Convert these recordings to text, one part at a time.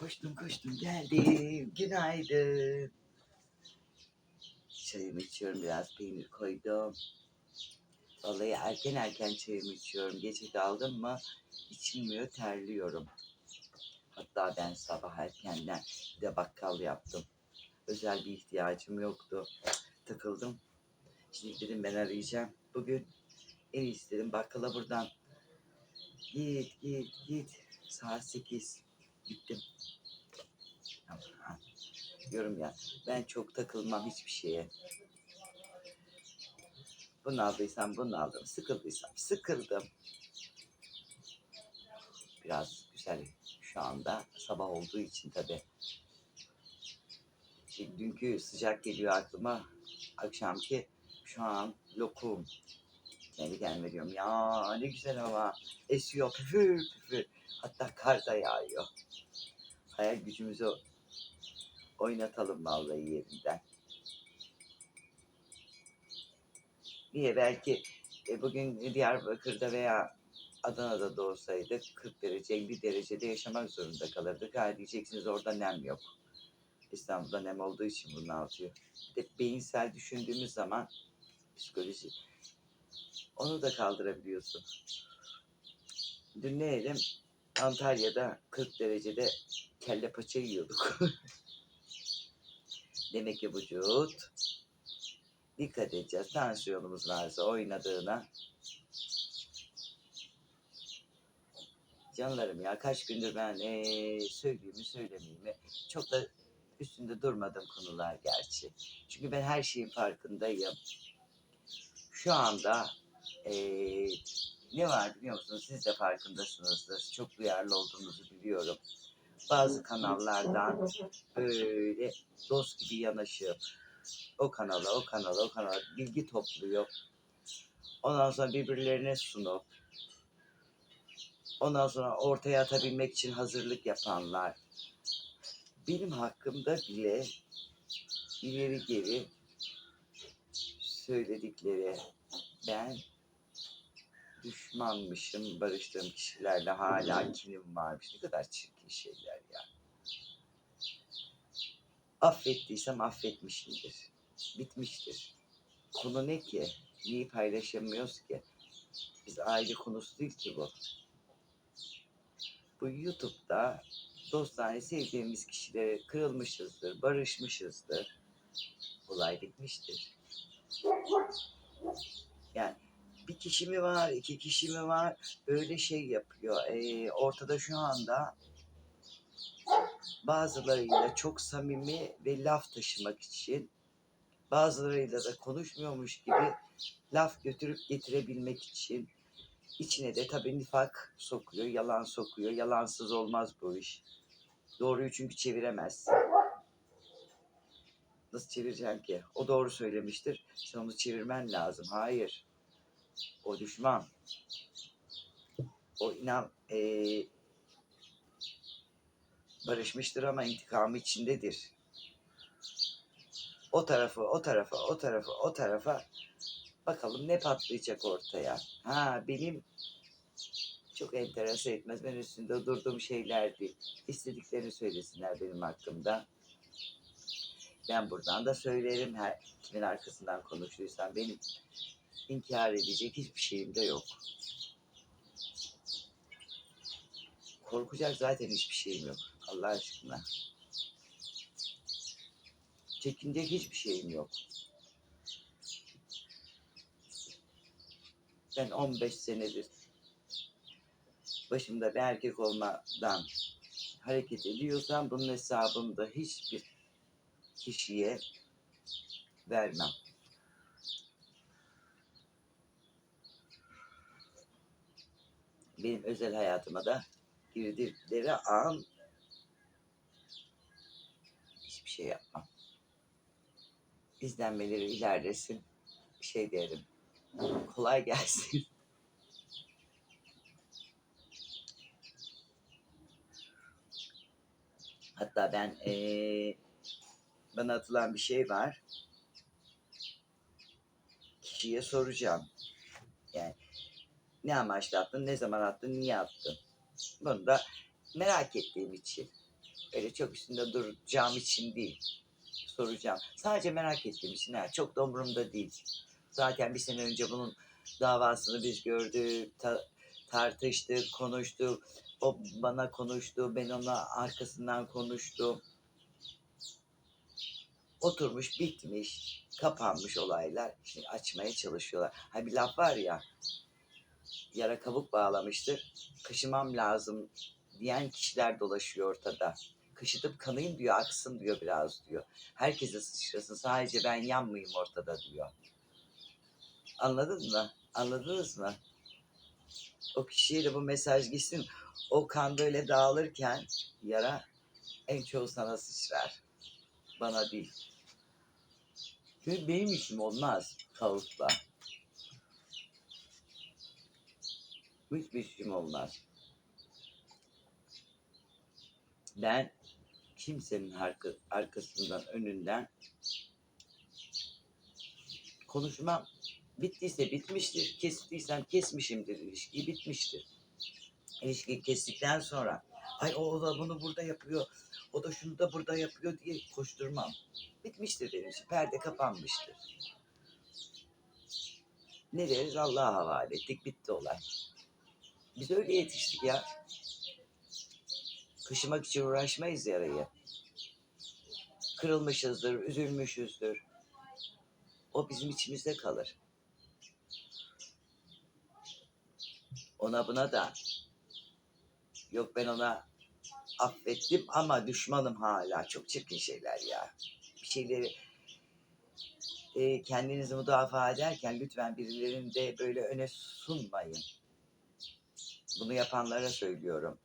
Koştum koştum geldim. Günaydın. Çayımı içiyorum biraz peynir koydum. Vallahi erken erken çayımı içiyorum. Gece daldım mı içilmiyor terliyorum. Hatta ben sabah erkenden bir de bakkal yaptım. Özel bir ihtiyacım yoktu. Takıldım. Şimdi dedim ben arayacağım. Bugün en iyisi dedim bakkala buradan. Git git git. Saat 8. Gittim. Diyorum ya ben çok takılmam hiçbir şeye. Bunu aldıysam bunu aldım. Sıkıldıysam sıkıldım. Biraz güzel şu anda sabah olduğu için tabii. Şey, dünkü sıcak geliyor aklıma. Akşamki şu an lokum. Kendi kendime diyorum ya ne güzel hava. Esiyor püfür püfür. Hatta kar da yağıyor. Hayal gücümüzü oynatalım vallahi yerinden. Niye belki e, bugün Diyarbakır'da veya Adana'da da olsaydı 40 derece 50 derecede yaşamak zorunda kalırdık. Ha diyeceksiniz orada nem yok. İstanbul'da nem olduğu için bunu atıyor. Bir de beyinsel düşündüğümüz zaman psikoloji onu da kaldırabiliyorsun. Dün ne yedim? Antalya'da 40 derecede kelle paça yiyorduk. Demek ki vücut dikkat edeceğiz. Tansiyonumuz varsa oynadığına. Canlarım ya kaç gündür ben eee söyleyeyim mi söylemeyeyim mi çok da üstünde durmadığım konular gerçi. Çünkü ben her şeyin farkındayım. Şu anda eee, ne var biliyor musunuz? Siz de farkındasınızdır. Çok duyarlı olduğunuzu biliyorum. Bazı kanallardan böyle dost gibi yanaşıp o kanala, o kanala, o kanala bilgi topluyor. Ondan sonra birbirlerine sunup ondan sonra ortaya atabilmek için hazırlık yapanlar. Benim hakkımda bile ileri geri söyledikleri ben düşmanmışım, barıştığım kişilerle hala kinim varmış. Ne kadar çirkin şeyler ya. Affettiysem affetmişimdir. Bitmiştir. Konu ne ki? Niye paylaşamıyoruz ki? Biz aile konusu değil ki bu. Bu YouTube'da dostane sevdiğimiz kişilere kırılmışızdır, barışmışızdır. Olay bitmiştir. Yani bir kişi mi var, iki kişi mi var böyle şey yapıyor. Ee, ortada şu anda bazılarıyla çok samimi ve laf taşımak için bazılarıyla da konuşmuyormuş gibi laf götürüp getirebilmek için içine de tabii nifak sokuyor, yalan sokuyor. Yalansız olmaz bu iş. Doğruyu çünkü çeviremezsin. Nasıl çevireceksin ki? O doğru söylemiştir. Sen onu çevirmen lazım. Hayır. O düşman. O inan eee, barışmıştır ama intikamı içindedir. O tarafı, o tarafa, o tarafa, o tarafa bakalım ne patlayacak ortaya. Ha benim çok enteresan etmez. Ben üstünde durduğum şeyler değil. İstediklerini söylesinler benim hakkımda. Ben buradan da söylerim. Her kimin arkasından konuştuysam benim inkar edecek hiçbir şeyim de yok. Korkacak zaten hiçbir şeyim yok. Allah aşkına. Çekinecek hiçbir şeyim yok. Ben 15 senedir başımda bir erkek olmadan hareket ediyorsam bunun hesabını da hiçbir kişiye vermem. Benim özel hayatıma da girdikleri an hiçbir şey yapmam. İzlenmeleri ilerlesin. Şey derim. Kolay gelsin. Hatta ben eee, bana atılan bir şey var. Kişiye soracağım. Yani ne amaçla attın, ne zaman attın, niye attın? Bunu da merak ettiğim için. Öyle çok üstünde duracağım için değil. Soracağım. Sadece merak ettiğim için. Ha. Çok da umurumda değil. Zaten bir sene önce bunun davasını biz gördük, ta- tartıştık, konuştuk. O bana konuştu, ben ona arkasından konuştum. Oturmuş, bitmiş, kapanmış olaylar. Şimdi açmaya çalışıyorlar. Ha bir laf var ya, yara kabuk bağlamıştır, kaşımam lazım diyen kişiler dolaşıyor ortada. Kaşıtıp kanayım diyor, aksın diyor biraz diyor. Herkese sıçrasın, sadece ben yanmayayım ortada diyor. Anladın mı? Anladınız mı? O kişiye de bu mesaj gitsin. O kan böyle dağılırken yara en çoğu sana sıçrar. Bana değil. Çünkü benim işim olmaz kaosla. Hiçbir işim olmaz. Ben kimsenin arka- arkasından, önünden konuşmam. Bittiyse bitmiştir. Kestiysem kesmişimdir. ilişkiyi bitmiştir. İlişkiyi kestikten sonra ay o da bunu burada yapıyor, o da şunu da burada yapıyor diye koşturmam. Bitmiştir benim için. Perde kapanmıştır. Ne deriz? Allah'a havale ettik. Bitti olay. Biz öyle yetiştik ya. Kışımak için uğraşmayız yarayı. Kırılmışızdır, üzülmüşüzdür. O bizim içimizde kalır. Ona buna da yok ben ona affettim ama düşmanım hala. Çok çirkin şeyler ya. Bir şeyleri e, kendinizi müdafaa ederken lütfen birilerini de böyle öne sunmayın. Bunu yapanlara söylüyorum.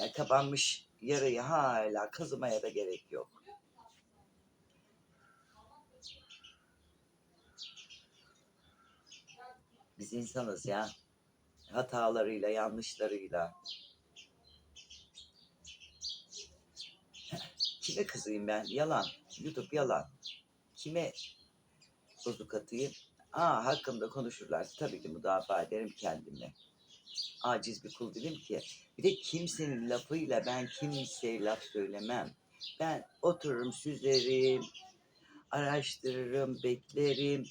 Yani kapanmış yarayı hala kazımaya da gerek yok. Biz insanız ya. Hatalarıyla, yanlışlarıyla. Kime kızayım ben? Yalan. YouTube yalan. Kime bozuk atayım? Aa hakkımda konuşurlar. Tabii ki müdafaa ederim kendimi. Aciz bir kul değilim ki. Bir de kimsenin lafıyla ben kimseye laf söylemem. Ben otururum, süzerim, araştırırım, beklerim.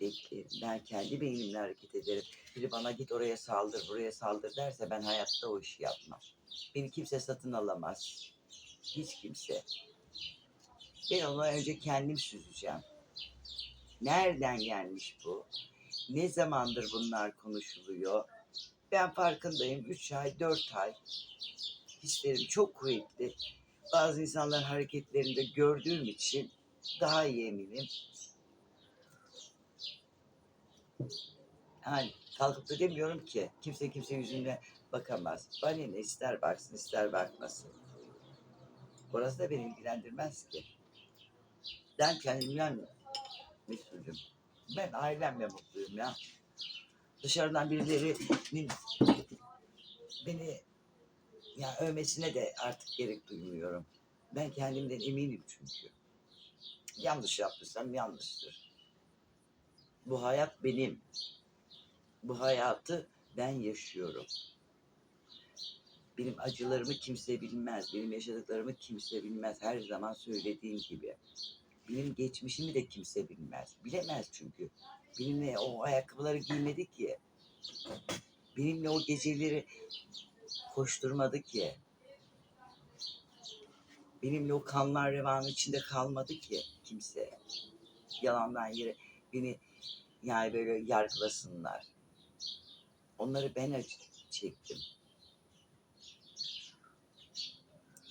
Beklerim. Ben kendi beynimle hareket ederim. Biri bana git oraya saldır, buraya saldır derse ben hayatta o işi yapmam. Beni kimse satın alamaz. Hiç kimse. Ben onu önce kendim süzeceğim. Nereden gelmiş bu? Ne zamandır bunlar konuşuluyor? Ben farkındayım. 3 ay, 4 ay. Hislerim çok kuvvetli. Bazı insanların hareketlerinde gördüğüm için daha iyi eminim. Yani kalkıp da demiyorum ki kimse kimse yüzüne bakamaz. Bana ne ister baksın ister bakmasın. Orası da beni ilgilendirmez ki. Ben kendimden mesulüm. Ben ailemle mutluyum ya. Dışarıdan birilerinin beni ya övmesine de artık gerek duymuyorum. Ben kendimden eminim çünkü. Yanlış yaptıysam yanlıştır. Bu hayat benim. Bu hayatı ben yaşıyorum. Benim acılarımı kimse bilmez. Benim yaşadıklarımı kimse bilmez. Her zaman söylediğim gibi. Benim geçmişimi de kimse bilmez. Bilemez çünkü. Benimle o ayakkabıları giymedi ki. Benimle o geceleri koşturmadı ki. Benimle o kanlar revanın içinde kalmadı ki kimse. Yalandan yere beni yani böyle yargılasınlar. Onları ben çektim.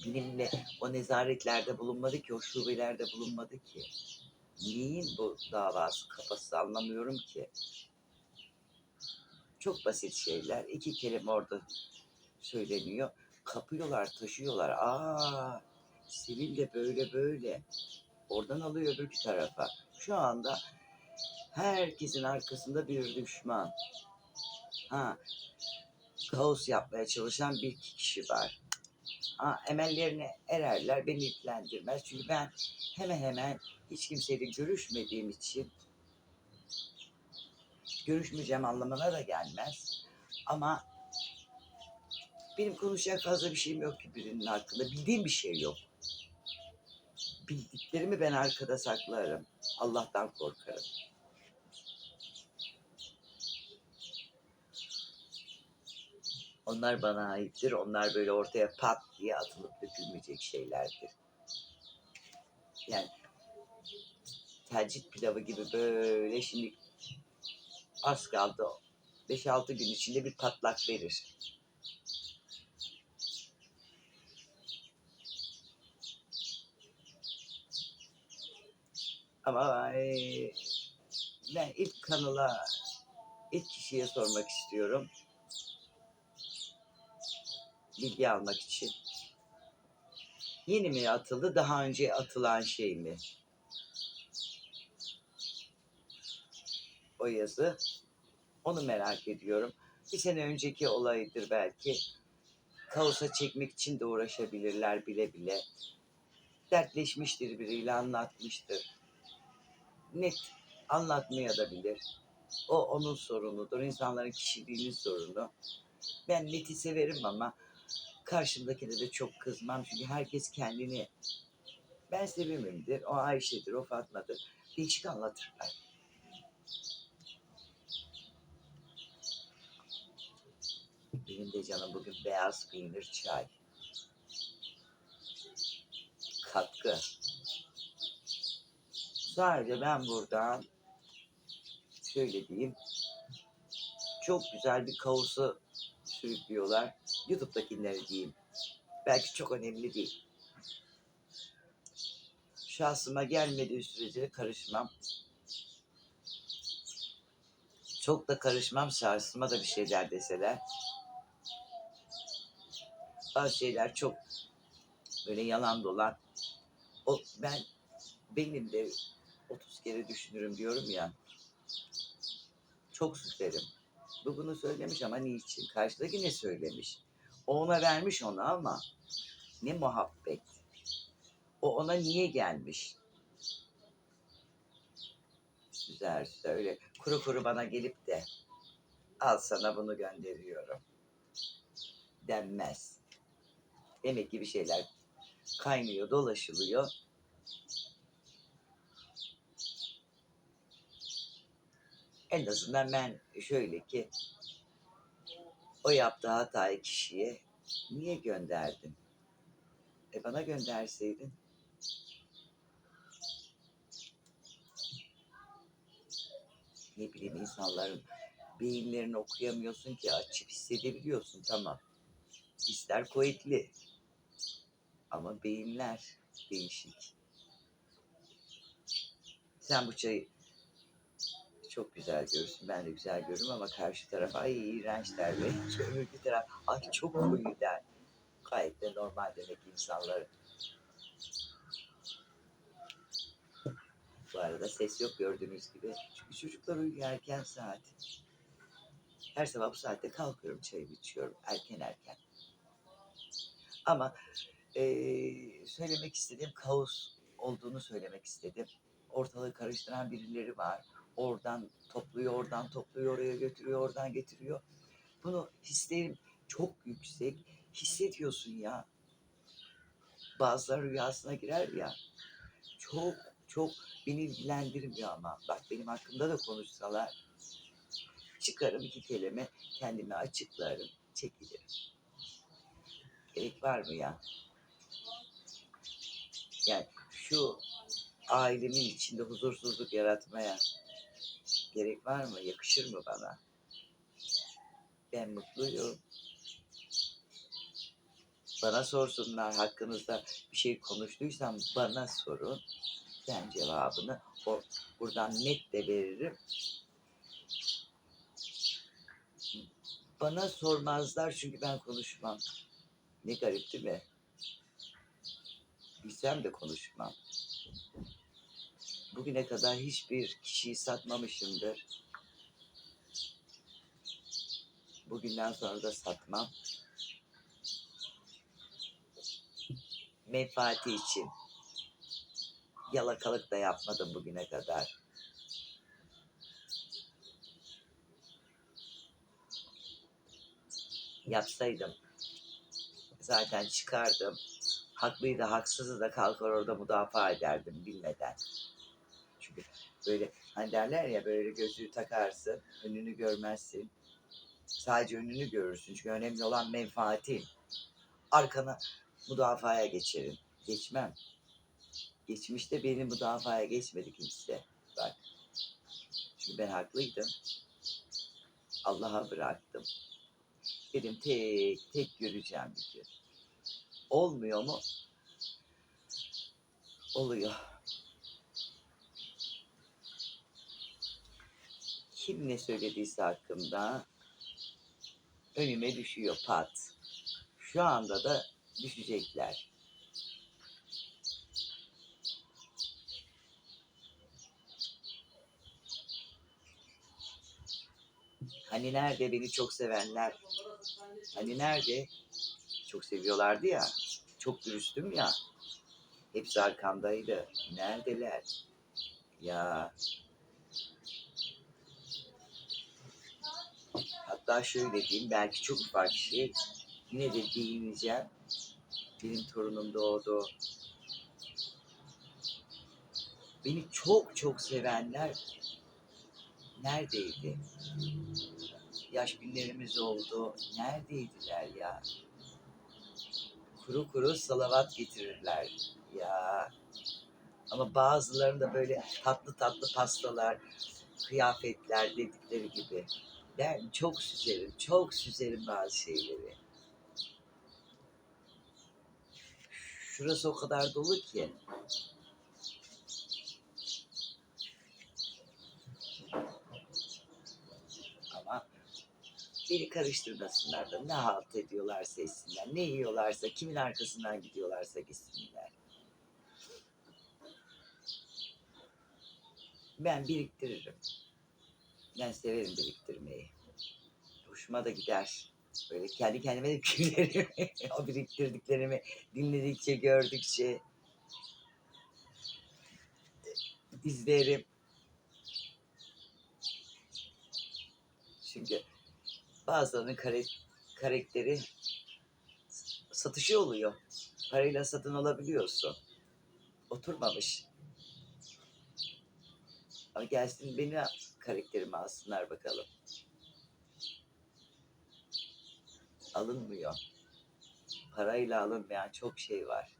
Benimle o nezaretlerde bulunmadı ki, o şubelerde bulunmadı ki. Neyin bu davası kafası anlamıyorum ki. Çok basit şeyler. İki kelime orada söyleniyor. Kapıyorlar, taşıyorlar. Aa, sivil de böyle böyle. Oradan alıyor öbür tarafa. Şu anda herkesin arkasında bir düşman. Ha, kaos yapmaya çalışan bir kişi var. Ha, emellerine ererler, beni ilgilendirmez. Çünkü ben hemen hemen hiç kimseyle görüşmediğim için görüşmeyeceğim anlamına da gelmez. Ama Benim konuşacak fazla bir şeyim yok ki birinin hakkında. Bildiğim bir şey yok. Bildiklerimi ben arkada saklarım. Allah'tan korkarım. Onlar bana aittir. Onlar böyle ortaya pat diye atılıp dökülmeyecek şeylerdir. Yani tercih pilavı gibi böyle şimdi az kaldı. 5-6 gün içinde bir patlak verir. Ama ben ilk kanala, ilk kişiye sormak istiyorum. Bilgi almak için. Yeni mi atıldı, daha önce atılan şey mi? O yazı. Onu merak ediyorum. Bir sene önceki olaydır belki. Kaosa çekmek için de uğraşabilirler bile bile. Dertleşmiştir biriyle anlatmıştır. Net anlatmaya da bilir. O onun sorunudur. İnsanların kişiliğinin sorunu. Ben neti severim ama karşımdakine de çok kızmam. Çünkü herkes kendini ben Sevim'imdir, o Ayşe'dir, o Fatma'dır. Değişik anlatırlar. Benim de canım bugün beyaz peynir çay. Katkı. Sadece ben buradan şöyle diyeyim. Çok güzel bir kavusu sürüklüyorlar. YouTube'dakileri diyeyim. Belki çok önemli değil. Şahsıma gelmediği sürece karışmam. Çok da karışmam şahsıma da bir şeyler deseler. Bazı şeyler çok böyle yalan dolan. O, ben benim de 30 kere düşünürüm diyorum ya. Çok süslerim. Bu bunu söylemiş ama niçin? Karşıdaki ne söylemiş? O ona vermiş onu ama ne muhabbet. O ona niye gelmiş? Güzel söyle. Kuru kuru bana gelip de al sana bunu gönderiyorum. Denmez. Demek ki bir şeyler kaynıyor, dolaşılıyor. En azından ben şöyle ki o yaptığı hatayı kişiye niye gönderdin? E bana gönderseydin. Ne bileyim insanların beyinlerini okuyamıyorsun ki açıp hissedebiliyorsun tamam. Hisler kuvvetli. Ama beyinler değişik. Sen bu çayı çok güzel görürsün. Ben de güzel görürüm ama karşı taraf ay iğrenç der ve öbürkü taraf ay çok koyu der. Gayet de normal demek insanların. Bu arada ses yok gördüğünüz gibi. Çünkü çocuklar uyuyor erken saat. Her sabah bu saatte kalkıyorum çayımı içiyorum erken erken. Ama eee, söylemek istediğim kaos olduğunu söylemek istedim. Ortalığı karıştıran birileri var. Oradan topluyor, oradan topluyor, oraya götürüyor, oradan getiriyor. Bunu hislerim çok yüksek. Hissediyorsun ya. Bazıları rüyasına girer ya. Çok çok beni ilgilendirmiyor ama. Bak benim hakkımda da konuşsalar çıkarım iki kelime kendimi açıklarım, çekilirim. Gerek var mı ya? Yani şu ailemin içinde huzursuzluk yaratmaya gerek var mı? Yakışır mı bana? Ben mutluyum. Bana sorsunlar hakkınızda bir şey konuştuysam bana sorun. Ben cevabını o, buradan net de veririm. Bana sormazlar çünkü ben konuşmam. Ne garip değil mi? Bilsem de konuşmam. Bugüne kadar hiçbir kişiyi satmamışımdır. Bugünden sonra da satmam. Menfaati için. Yalakalık da yapmadım bugüne kadar. Yapsaydım zaten çıkardım. Haklıydı haksızı da kalkar orada müdafaa ederdim bilmeden. Böyle hani derler ya böyle gözlüğü takarsın önünü görmezsin. Sadece önünü görürsün çünkü önemli olan menfaatin. Arkana müdafaya geçerim. Geçmem. Geçmişte beni müdafaya geçmedi kimse. Bak. Çünkü ben haklıydım. Allah'a bıraktım. Dedim tek tek göreceğim bir gün. Olmuyor mu? Oluyor. Kim ne söylediyse hakkımda önüme düşüyor pat. Şu anda da düşecekler. Hani nerede beni çok sevenler? Hani nerede? Çok seviyorlardı ya. Çok dürüstüm ya. Hepsi arkamdaydı. Neredeler? Ya. Hatta şöyle diyeyim. Belki çok ufak şey. Yine de değineceğim. Benim torunum doğdu. Beni çok çok sevenler neredeydi? Yaş günlerimiz oldu. Neredeydiler ya? Kuru kuru salavat getirirler. Ya. Ama bazılarında böyle tatlı tatlı pastalar, kıyafetler dedikleri gibi. Ben çok süzerim, çok süzerim bazı şeyleri. Şurası o kadar dolu ki. Ama beni karıştırmasınlar da ne halt ediyorlarsa etsinler, ne yiyorlarsa, kimin arkasından gidiyorlarsa gitsinler. Ben biriktiririm. Ben severim biriktirmeyi. Hoşuma da gider. Böyle kendi kendime de o biriktirdiklerimi dinledikçe, gördükçe izlerim. Çünkü bazılarının karakteri satışı oluyor. Parayla satın alabiliyorsun. Oturmamış. Ama gelsin beni karakterimi alsınlar bakalım. Alınmıyor. Parayla alınmayan çok şey var.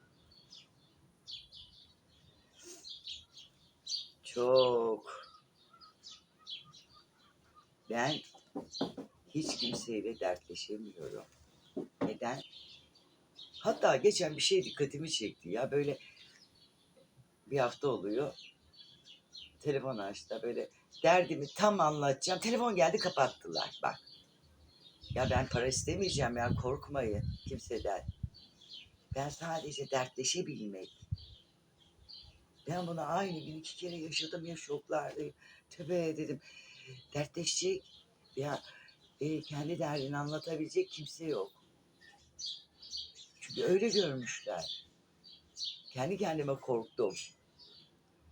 Çok. Ben hiç kimseyle dertleşemiyorum. Neden? Hatta geçen bir şey dikkatimi çekti ya böyle bir hafta oluyor. Telefon açtı böyle derdimi tam anlatacağım. Telefon geldi kapattılar bak. Ya ben para istemeyeceğim ya korkmayın kimseden. Ben sadece dertleşebilmek. Ben bunu aynı gün iki kere yaşadım ya şoklardayım. Tövbe dedim. Dertleşecek ya e, kendi derdini anlatabilecek kimse yok. Çünkü öyle görmüşler. Kendi kendime korktum.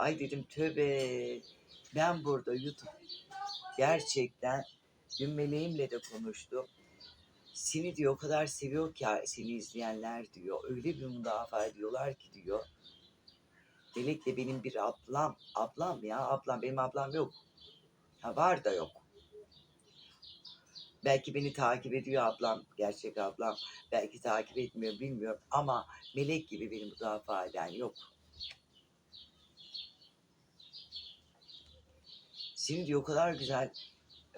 Ay dedim tövbe ben burada YouTube gerçekten dün meleğimle de konuştum. Seni diyor o kadar seviyor ki seni izleyenler diyor. Öyle bir müdafaa ediyorlar ki diyor. Melek de benim bir ablam. Ablam ya ablam. Benim ablam yok. Ha var da yok. Belki beni takip ediyor ablam. Gerçek ablam. Belki takip etmiyor bilmiyorum. Ama melek gibi beni müdafaa eden yok. Seni diyor o kadar güzel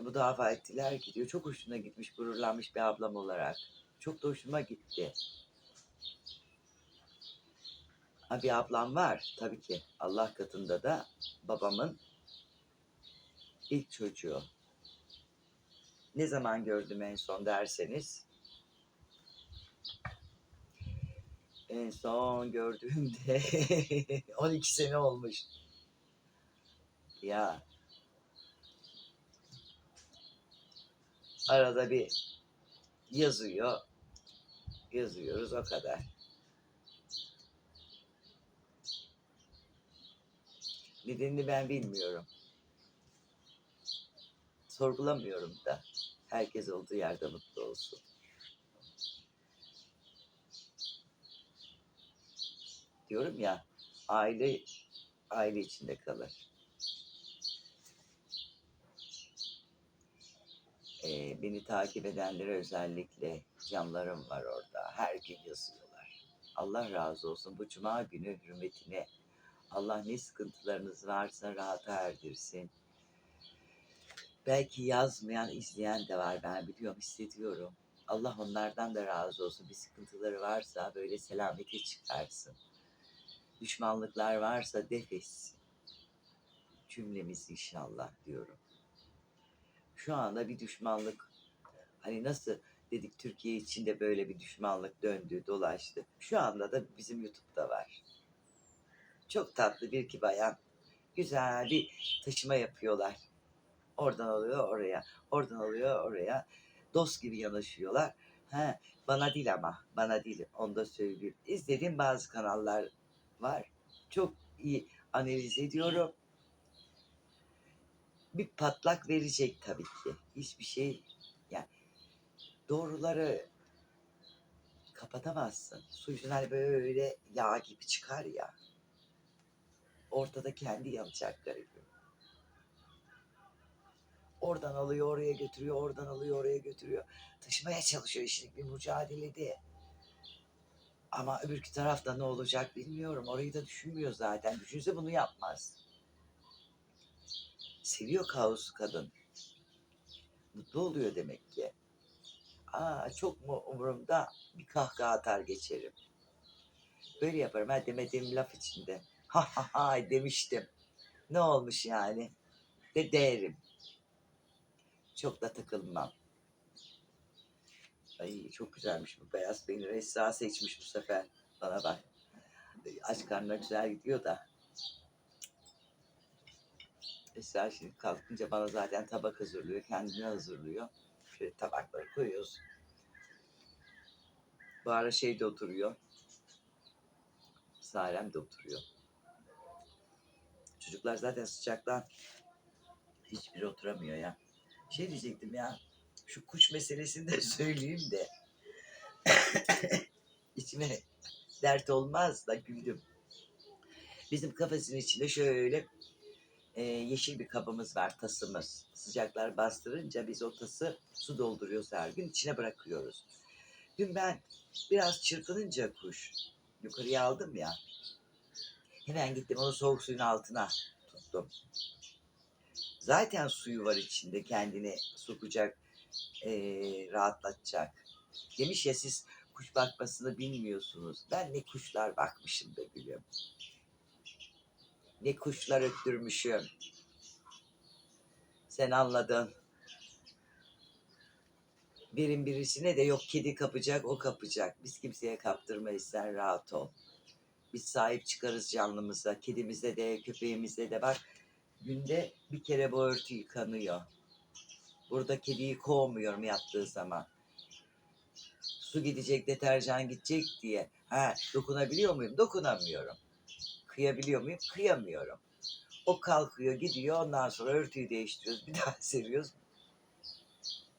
müdafaa ettiler ki diyor. Çok hoşuna gitmiş, gururlanmış bir ablam olarak. Çok da hoşuma gitti. Ha bir ablam var tabii ki. Allah katında da babamın ilk çocuğu. Ne zaman gördüm en son derseniz en son gördüğümde 12 sene olmuş. Ya Arada bir yazıyor. Yazıyoruz o kadar. Nedenini ben bilmiyorum. Sorgulamıyorum da. Herkes olduğu yerde mutlu olsun. Diyorum ya aile aile içinde kalır. Ee, beni takip edenlere özellikle camlarım var orada. Her gün yazıyorlar. Allah razı olsun bu cuma günü hürmetine. Allah ne sıkıntılarınız varsa rahata erdirsin. Belki yazmayan, izleyen de var ben biliyorum, hissediyorum. Allah onlardan da razı olsun. Bir sıkıntıları varsa böyle selamete çıkarsın. Düşmanlıklar varsa def etsin. Cümlemiz inşallah diyorum. Şu anda bir düşmanlık hani nasıl dedik Türkiye içinde böyle bir düşmanlık döndü, dolaştı. Şu anda da bizim YouTube'da var. Çok tatlı bir iki bayan güzel bir taşıma yapıyorlar. Oradan alıyor oraya, oradan alıyor oraya. Dost gibi yanaşıyorlar. He, bana değil ama, bana değil. Onu da söyleyeyim. İzlediğim bazı kanallar var. Çok iyi analiz ediyorum. Bir patlak verecek tabii ki. Hiçbir şey yani doğruları kapatamazsın. Su yüzünden hani böyle yağ gibi çıkar ya. Ortada kendi yanacak garibim. Oradan alıyor oraya götürüyor, oradan alıyor oraya götürüyor. Taşımaya çalışıyor işlik bir mücadelede. Ama öbürkü tarafta ne olacak bilmiyorum. Orayı da düşünmüyor zaten. Düşünse bunu yapmaz. Seviyor kaosu kadın. Mutlu oluyor demek ki. Aa çok mu umurumda bir kahkaha atar geçerim. Böyle yaparım. Ha demediğim laf içinde. Ha ha ha demiştim. Ne olmuş yani? De derim. Çok da takılmam. Ay çok güzelmiş bu beyaz peynir. Esra seçmiş bu sefer. Bana bak. Aç karnına güzel gidiyor da. Esra şimdi kalkınca bana zaten tabak hazırlıyor. Kendine hazırlıyor. Şöyle tabakları koyuyoruz. Ara şeyde oturuyor. Sarem de oturuyor. Çocuklar zaten sıcaktan hiçbiri oturamıyor ya. Şey diyecektim ya. Şu kuş meselesini de söyleyeyim de. İçime dert olmaz da güldüm. Bizim kafesin içinde şöyle e, yeşil bir kabımız var, tasımız. Sıcaklar bastırınca biz o tası su dolduruyoruz her gün, içine bırakıyoruz. Dün ben biraz çırpınınca kuş, yukarıya aldım ya. Hemen gittim onu soğuk suyun altına tuttum. Zaten suyu var içinde kendini sokacak, e, rahatlatacak. Demiş ya siz kuş bakmasını bilmiyorsunuz. Ben ne kuşlar bakmışım be gülüm. Ne kuşlar öttürmüşüm. Sen anladın. Birin birisine de yok kedi kapacak o kapacak. Biz kimseye kaptırmayız sen rahat ol. Biz sahip çıkarız canlımıza. Kedimize de köpeğimize de bak. Günde bir kere bu örtü yıkanıyor. Burada kediyi kovmuyorum yattığı zaman. Su gidecek, deterjan gidecek diye. Ha, dokunabiliyor muyum? Dokunamıyorum. Kıyabiliyor muyum? Kıyamıyorum. O kalkıyor, gidiyor. Ondan sonra örtüyü değiştiriyoruz. Bir daha seriyoruz.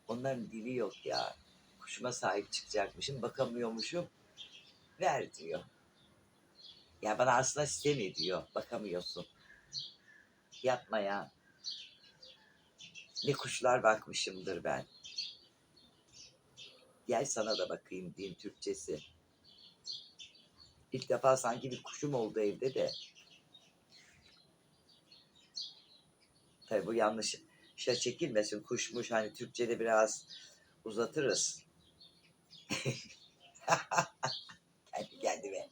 Onların dili yok ya. Kuşuma sahip çıkacakmışım, bakamıyormuşum. Ver diyor. Ya bana aslında sitem ediyor. Bakamıyorsun. Yapma ya. Ne kuşlar bakmışımdır ben. Gel sana da bakayım diyeyim Türkçesi. İlk defa sanki bir kuşum oldu evde de. Tabii bu yanlış şey çekilmesin. Kuşmuş hani Türkçe'de biraz uzatırız. Kendi kendime.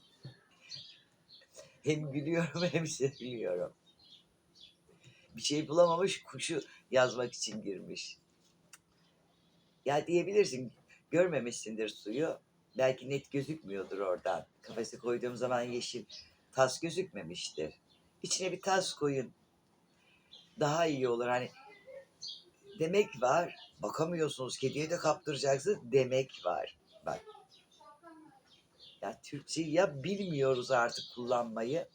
Hem gülüyorum hem seviniyorum. Bir şey bulamamış kuşu yazmak için girmiş. Ya diyebilirsin görmemişsindir suyu. Belki net gözükmüyordur oradan. Kafese koyduğum zaman yeşil tas gözükmemiştir. İçine bir tas koyun. Daha iyi olur. Hani demek var. Bakamıyorsunuz kediye de kaptıracaksınız demek var. Bak. Ya Türkçe ya bilmiyoruz artık kullanmayı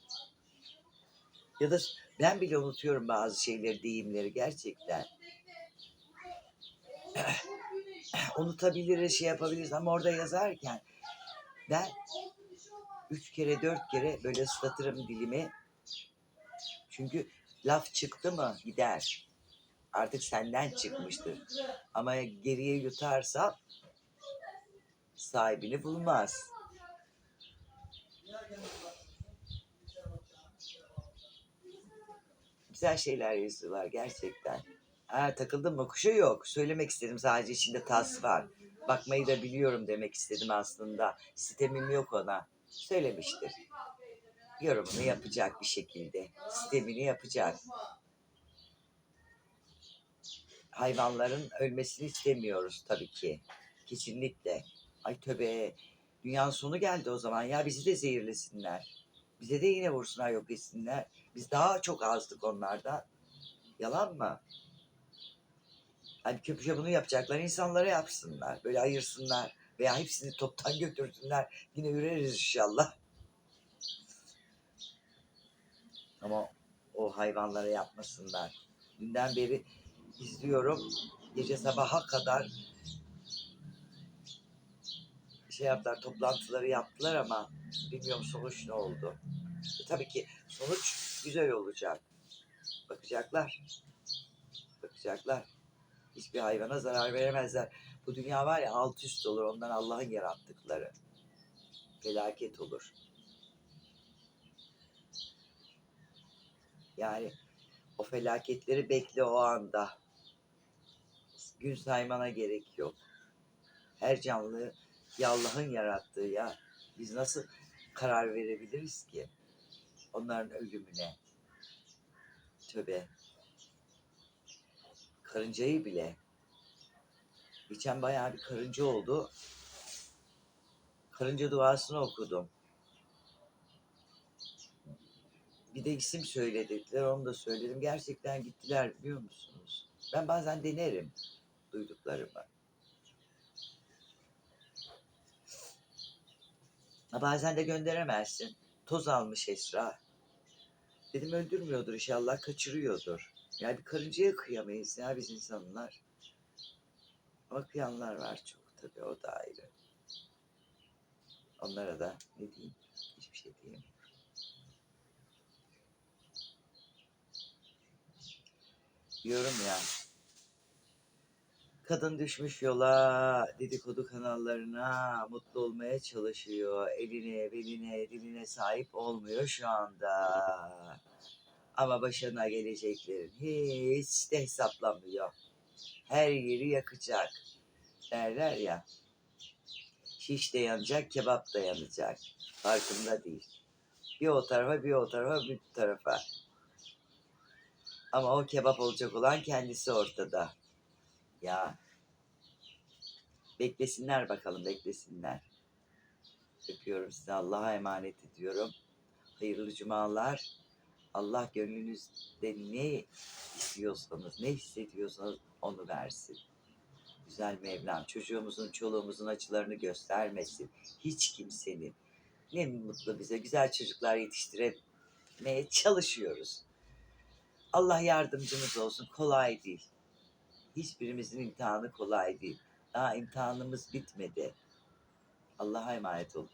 ya da ben bile unutuyorum bazı şeyleri, deyimleri gerçekten. Unutabiliriz, şey yapabiliriz ama orada yazarken ben üç kere dört kere böyle ıslatırım dilimi. Çünkü laf çıktı mı gider. Artık senden çıkmıştır. Ama geriye yutarsa sahibini bulmaz. Güzel şeyler yazıyorlar gerçekten. Ha, takıldım? Kuşu yok. Söylemek istedim sadece içinde tas var. Bakmayı da biliyorum demek istedim aslında. Sistemim yok ona. Söylemiştir. Yorumunu yapacak bir şekilde. Sistemini yapacak. Hayvanların ölmesini istemiyoruz tabii ki. Kesinlikle. Ay töbe. Dünyanın sonu geldi o zaman. Ya bizi de zehirlesinler. Bize de yine vursunlar yok etsinler. Biz daha çok azdık onlardan. Yalan mı? Hani köpüşe bunu yapacaklar insanlara yapsınlar. Böyle ayırsınlar. Veya hepsini toptan götürsünler. Yine üreriz inşallah. Ama o hayvanlara yapmasınlar. Dünden beri izliyorum. Gece sabaha kadar şey yaptılar, toplantıları yaptılar ama bilmiyorum sonuç ne oldu. E, tabii ki sonuç güzel olacak. Bakacaklar. Bakacaklar. Hiçbir hayvana zarar veremezler. Bu dünya var ya alt üst olur. Ondan Allah'ın yarattıkları. Felaket olur. Yani o felaketleri bekle o anda. Gün saymana gerek yok. Her canlı ya Allah'ın yarattığı ya. Biz nasıl karar verebiliriz ki? Onların ölümüne. Tövbe. Karıncayı bile. Geçen bayağı bir karınca oldu. Karınca duasını okudum. Bir de isim söylediler, onu da söyledim. Gerçekten gittiler biliyor musunuz? Ben bazen denerim duyduklarımı. Bazen de gönderemezsin. Toz almış Esra. Dedim öldürmüyordur inşallah, kaçırıyordur. Yani bir karıncaya kıyamayız ya biz insanlar. Ama kıyanlar var çok tabii o da ayrı. Onlara da ne diyeyim hiçbir şey diyeyim. Diyorum ya. Kadın düşmüş yola, dedikodu kanallarına, mutlu olmaya çalışıyor. Eline, beline, diline sahip olmuyor şu anda. Ama başına geleceklerin hiç de hesaplamıyor. Her yeri yakacak. Derler ya. Şiş de yanacak, kebap da yanacak. Farkında değil. Bir o tarafa, bir o tarafa, bir tarafa. Ama o kebap olacak olan kendisi ortada. Ya. Beklesinler bakalım, beklesinler. Öpüyorum sizi. Allah'a emanet ediyorum. Hayırlı cumalar. Allah gönlünüzde ne istiyorsanız, ne hissediyorsanız onu versin. Güzel Mevlam çocuğumuzun, çoluğumuzun acılarını göstermesin. Hiç kimsenin. Ne mutlu bize güzel çocuklar yetiştirmeye çalışıyoruz. Allah yardımcımız olsun. Kolay değil. Hiçbirimizin imtihanı kolay değil. Daha imtihanımız bitmedi. Allah'a emanet olun.